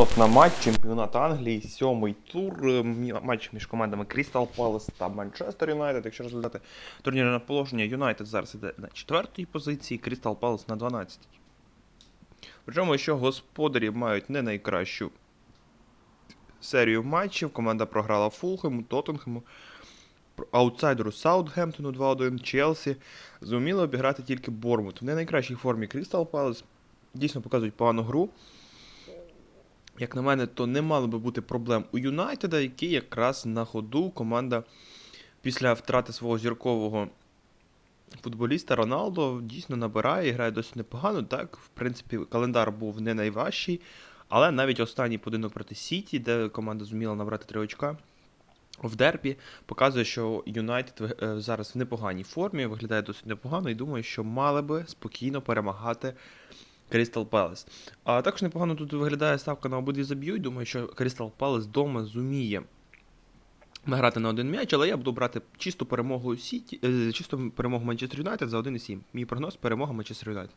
На матч чемпіонат Англії, сьомий тур. е, Матч між командами Crystal Palace та Манчестер Юнайтед. Якщо розглядати турнірне положення, Юнайтед зараз іде на четвертій позиції, Crystal Palace на 12. Причому, що господарі мають не найкращу серію матчів. Команда програла Фулхему, Тоттенхему, аутсайдеру Саутгемптону 2-1, Челсі. Зуміли обіграти тільки Бормут. В не найкращій формі Crystal Palace. Дійсно показують погану гру. Як на мене, то не мало би бути проблем у Юнайтеда, який якраз на ходу команда після втрати свого зіркового футболіста Роналдо дійсно набирає і грає досить непогано. Так, в принципі, календар був не найважчий, але навіть останній поєдинок проти Сіті, де команда зуміла набрати три очка. В дербі показує, що Юнайтед е, зараз в непоганій формі, виглядає досить непогано, і думаю, що мали би спокійно перемагати Crystal Palace. А також непогано тут виглядає ставка на обидві заб'ють. Думаю, що Crystal Palace вдома зуміє грати на один м'яч, але я буду брати чисту перемогу Сіті, е, чисту перемогу Манчестер Юнайтед за 1,7. Мій прогноз перемога Манчестер Юнайтед.